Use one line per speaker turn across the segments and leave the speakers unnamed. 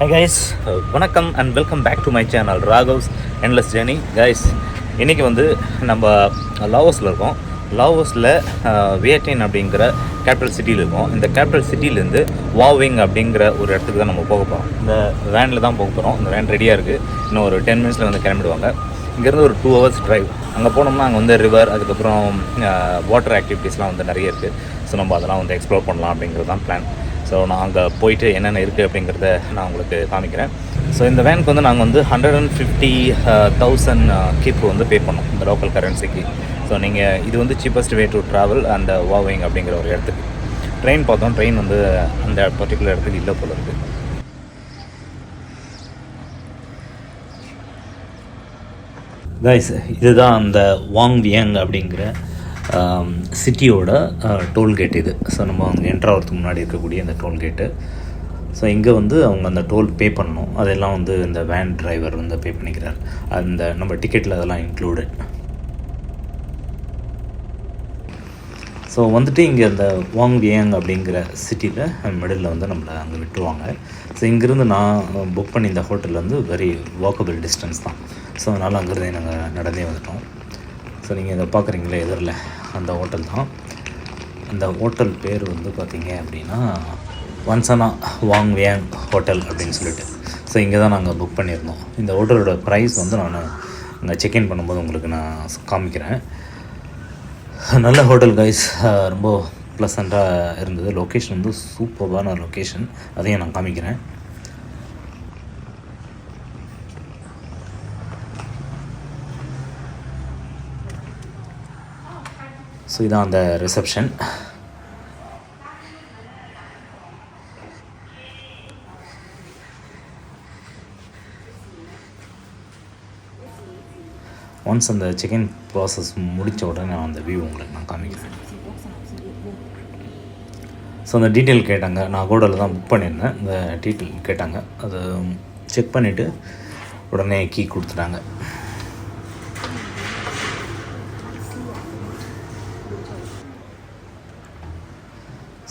High guys வணக்கம் and welcome back to my channel Raghav's endless journey guys இன்றைக்கி வந்து நம்ம லாவோஸில் இருக்கோம். லாவோஸில் வியட்டன் அப்படிங்கிற கேபிட்டல் சிட்டியில் இருக்கோம். இந்த கேபிட்டல் சிட்டிலேருந்து வாவிங் அப்படிங்கிற ஒரு இடத்துக்கு தான் நம்ம போக போகிறோம் இந்த வேனில் தான் போக போகிறோம் இந்த வேன் ரெடியாக இருக்குது இன்னும் ஒரு டென் மினிட்ஸில் வந்து கிளம்பிடுவாங்க. இங்கேருந்து ஒரு டூ ஹவர்ஸ் டிரைவ் அங்கே போனோம்னா அங்கே வந்து ரிவர் அதுக்கப்புறம் வாட்டர் ஆக்டிவிட்டீஸ்லாம் வந்து நிறைய இருக்குது ஸோ நம்ம அதெல்லாம் வந்து எக்ஸ்ப்ளோர் பண்ணலாம் அப்படிங்கிறது தான் பிளான் ஸோ நான் அங்கே போயிட்டு என்னென்ன இருக்குது அப்படிங்கிறத நான் உங்களுக்கு காமிக்கிறேன். ஸோ இந்த வேனுக்கு வந்து நாங்கள் வந்து hundred and fifty thousand keep வந்து பே பண்ணோம் இந்த லோக்கல் கரன்சிக்கு ஸோ நீங்கள் இது வந்து சீப்பஸ்ட் வே டு ட்ராவல் அந்த வாவிங் அப்படிங்கிற ஒரு இடத்துக்கு. ட்ரெயின் பார்த்தோம் ட்ரெயின் வந்து அந்த பர்டிகுலர் இடத்துக்கு இல்லை போல இருக்குது கைஸ் இதுதான் அந்த வாங் வியங் அப்படிங்கிற சிட்டியோட டோல்கேட் இது. ஸோ நம்ம அங்கே என்ட்ரு ஆகிறதுக்கு முன்னாடி இருக்கக்கூடிய அந்த டோல்கேட்டு. ஸோ இங்கே வந்து அவங்க அந்த டோல் பே பண்ணணும். அதெல்லாம் வந்து இந்த வேன் டிரைவர் வந்து பே பண்ணிக்கிறார். அந்த நம்ம டிக்கெட்டில் அதெல்லாம் இன்க்ளூடட் ஸோ வந்துட்டு இங்கே அந்த வாங் வியங் அப்படிங்கிற சிட்டியில் மிடில் வந்து நம்மளை அங்கே விட்டுருவாங்க. ஸோ இங்கேருந்து நான் புக் பண்ணி இந்த ஹோட்டலில் வந்து வெரி வாக்கபிள் டிஸ்டன்ஸ் தான். ஸோ அதனால் அங்கேருந்தே நாங்கள் நடந்தே வந்துட்டோம். ஸோ நீங்கள் இதை பார்க்குறீங்களே எதிரில் அந்த ஹோட்டல் தான். அந்த ஹோட்டல் பேர் வந்து பார்த்தீங்க அப்படின்னா வன்சனா வாங் வேங் ஹோட்டல் அப்படின்னு சொல்லிட்டு. ஸோ இங்கே தான் நாங்கள் புக் பண்ணியிருந்தோம். இந்த ஹோட்டலோட ப்ரைஸ் வந்து நான் இங்கே செக்இன் பண்ணும்போது உங்களுக்கு நான் காமிக்கிறேன். நல்ல ஹோட்டல் கைஸ் ரொம்ப ப்ளசண்ட்டாக இருந்தது. லொக்கேஷன் வந்து சூப்பர்பான லொக்கேஷன் அதையும் நான் காமிக்கிறேன். ஸோ இதான் அந்த ரிசப்ஷன் ஒன்ஸ் அந்த செக்இன் ப்ராசஸ் முடித்த உடனே நான் அந்த வியூ உங்களுக்கு நான் காமிக்கிறேன். ஸோ அந்த டீட்டெயில் கேட்டாங்க. நான் கோடலில் தான் புக் பண்ணியிருந்தேன். இந்த டீட்டெயில் கேட்டாங்க. அதை செக் பண்ணிவிட்டு உடனே கீ கொடுத்துட்டாங்க.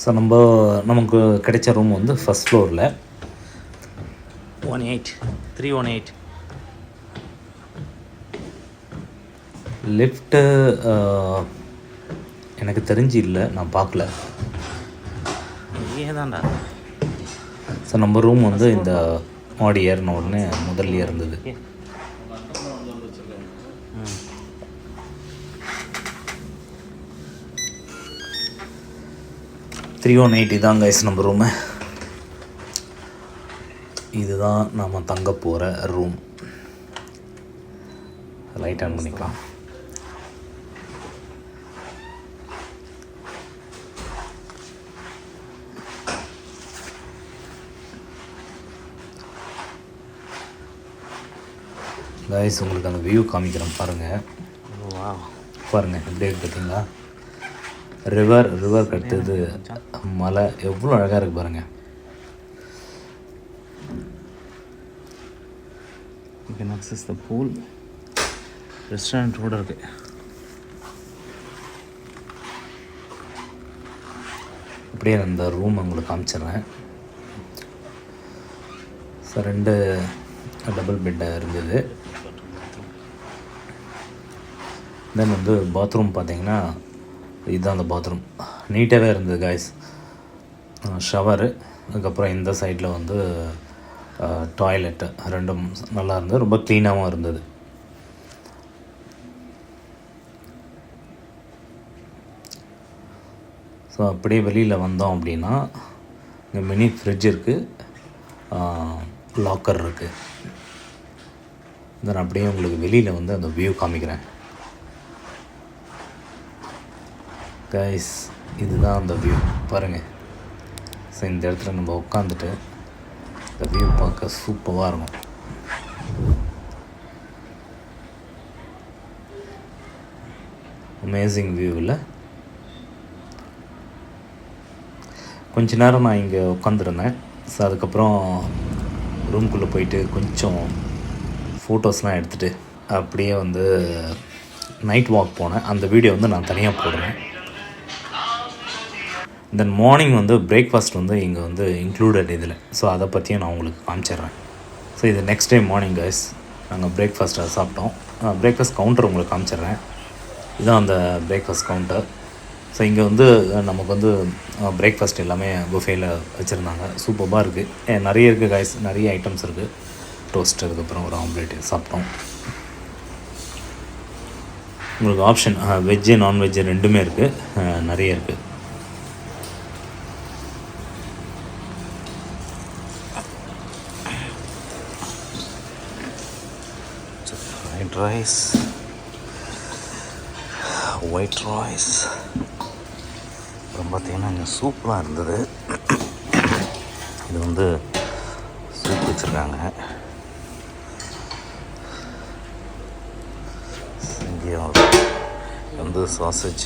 ஸோ நம்ம நமக்கு கிடைச்ச ரூம் வந்து ஃபஸ்ட் ஃப்ளோரில் one eight three one eight lift எனக்கு தெரிஞ்சு இல்லை நான் பார்க்கல. ஏதாண்டா ஸோ நம்ம ரூம் வந்து இந்த மாடி ஏறின உடனே முதல்ல இருந்தது த்ரீ ஒன் எயிட்டி தான் கைஸ் நம்ம ரூமு இதுதான் நாம் தங்க போகிற ரூம் லைட் ஆன் பண்ணிக்கலாம். கைஸ் உங்களுக்கு அந்த வியூ காமிக்கிறேன். பாருங்கள் பாருங்கள் எப்படி இருக்கு பார்த்தீங்களா? ரிவர் ரிவர் கட்டுது. மலை எவ்வளோ அழகாக இருக்குது பாருங்கள் you can access the pool restaurant கூட இருக்கு. அப்படியே அந்த ரூம் உங்களுக்கு காமிச்சிடுறேன். ஸோ ரெண்டு டபுள் பெட்டாக இருந்தது. தென் வந்து பாத்ரூம் பார்த்தீங்கன்னா இதுதான் அந்த பாத்ரூம். நீட்டாகவே இருந்தது காய்ஸ் ஷவரு அதுக்கப்புறம் இந்த சைடில் வந்து டாய்லெட்டு ரெண்டும் நல்லா இருந்தது. ரொம்ப க்ளீனாகவும் இருந்தது. ஸோ அப்படியே வெளியில் வந்தோம் அப்படின்னா இங்கே மினி ஃப்ரிட்ஜ் இருக்குது லாக்கர் இருக்குது தென் அப்படியே உங்களுக்கு வெளியில் வந்து அந்த வியூ காமிக்கிறேன். கைஸ் இதுதான் அந்த வியூ பாருங்கள் ஸோ இந்த இடத்துல நம்ம உட்காந்துட்டு இந்த வியூ பார்க்க சூப்பராக இருக்கும். அமேசிங் வியூவில் கொஞ்ச நேரம் நான் இங்கே உட்காந்துருந்தேன் ஸோ அதுக்கப்புறம் ரூம்குள்ளே போயிட்டு கொஞ்சம் ஃபோட்டோஸ்லாம் எடுத்துகிட்டு அப்படியே வந்து நைட் வாக் போனேன். அந்த வீடியோ வந்து நான் தனியாக போடுறேன்.
தென் மார்னிங் வந்து பிரேக்ஃபாஸ்ட் வந்து இங்கே வந்து இன்க்ளூடட் இதில். ஸோ அதை பற்றியும் நான் உங்களுக்கு காமிச்சிடுறேன் ஸோ இது நெக்ஸ்ட் டே மார்னிங் கைஸ் நாங்கள் பிரேக்ஃபாஸ்ட்டை சாப்பிட்டோம். பிரேக்ஃபாஸ்ட் கவுண்டர் உங்களுக்கு காமிச்சிடுறேன் இதுதான் அந்த பிரேக்ஃபாஸ்ட் கவுண்டர் ஸோ இங்கே வந்து நமக்கு வந்து பிரேக்ஃபாஸ்ட் எல்லாமே புஃபேயில் வச்சுருந்தாங்க. சூப்பராக இருக்குது நிறைய இருக்குது காய்ஸ் நிறைய ஐட்டம்ஸ் இருக்குது டோஸ்ட் அதுக்கப்புறம் ஒரு ஆம்லேட் சாப்பிட்டோம். உங்களுக்கு ஆப்ஷன் வெஜ்ஜு நான்வெஜ்ஜு ரெண்டுமே இருக்குது நிறைய இருக்குது ரைஸ் ஒயிட் ரைஸ் அப்புறம் பார்த்தீங்கன்னா இங்கே சூப்பராக இருந்தது. இது வந்து சூப் வச்சுருக்காங்க. இங்கேயும் வந்து sausage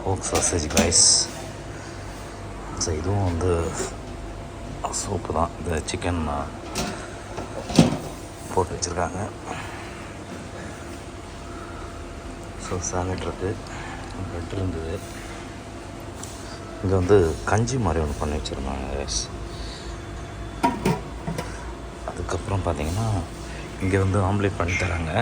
pork sausage rice so இதுவும் வந்து சூப்பு தான். இந்த சிக்கன் போட்டு வச்சுருக்காங்க. ஸோ சாலட் இருக்குது இருந்தது. இங்கே வந்து கஞ்சி மாதிரி ஒன்று பண்ணி வச்சுருந்தாங்க guys. அதுக்கப்புறம் பார்த்தீங்கன்னா இங்கே வந்து ஆம்லேட் பண்ணி தராங்க.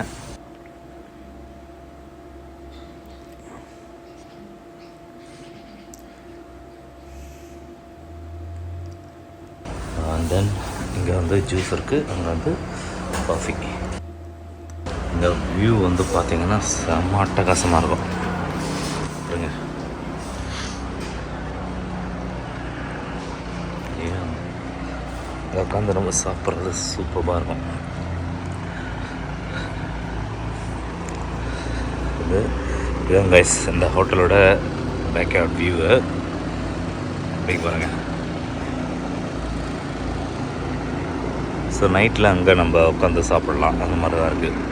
தென் இங்கே வந்து ஜூஸ் இருக்குது அங்கே வந்து காஃபி இந்த வியூ வந்து பார்த்தீங்கன்னா செம்ம அட்டகாசமாக இருக்கும். பாருங்க. ஏன்? உட்காந்து நம்ம சாப்பிட்றது சூப்பராக இருக்கும். இது இதுதான் கைஸ் இந்த ஹோட்டலோட பேக் அவுட் வியூவு அப்படி பாருங்க ஸோ நைட்டில் அங்கே நம்ம உட்காந்து சாப்பிட்லாம். அந்த மாதிரி தான் இருக்குது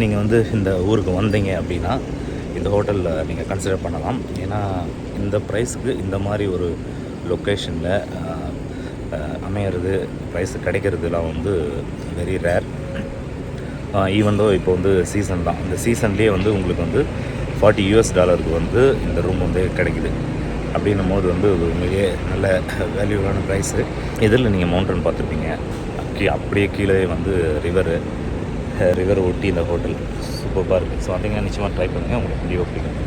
நீங்கள் வந்து இந்த ஊருக்கு வந்தீங்க அப்படின்னா இந்த ஹோட்டலில் நீங்கள் கன்சிடர் பண்ணலாம். ஏன்னா இந்த ப்ரைஸுக்கு இந்த மாதிரி ஒரு லொக்கேஷனில் அமையிறது ப்ரைஸ் கிடைக்கிறதுலாம் வந்து வெரி ரேர் ஈவன் தோ இப்போ வந்து சீசன் தான். இந்த சீசன்லேயே வந்து உங்களுக்கு வந்து ஃபார்ட்டி யூஎஸ் டாலருக்கு வந்து இந்த ரூம் வந்து கிடைக்குது. அப்படின்னும் போது வந்து இது உண்மையிலேயே நல்ல வேல்யூவான ப்ரைஸு இதில் நீங்கள் மவுண்டன் பார்த்துருப்பீங்க? கீ அப்படியே கீழே வந்து ரிவரு ரிவர் ஒட்டி இந்த ஹோட்டல் சூப்பராக இருக்குது ஸோ வந்தீங்கன்னா நிச்சயமாக ட்ரை பண்ணுங்கள் உங்களுக்கு கண்டிப்பாக பிடிக்கும்.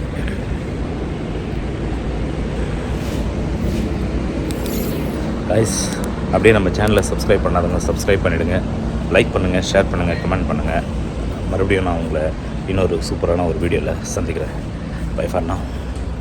கைஸ் அப்படியே நம்ம சேனலை சப்ஸ்கிரைப் பண்ணாதவங்க சப்ஸ்கிரைப் பண்ணிவிடுங்க லைக் பண்ணுங்கள் ஷேர் பண்ணுங்கள் கமெண்ட் பண்ணுங்கள் மறுபடியும் நான் உங்களை இன்னொரு சூப்பரான ஒரு வீடியோவில் சந்திக்கிறேன். பை ஃபார் நான்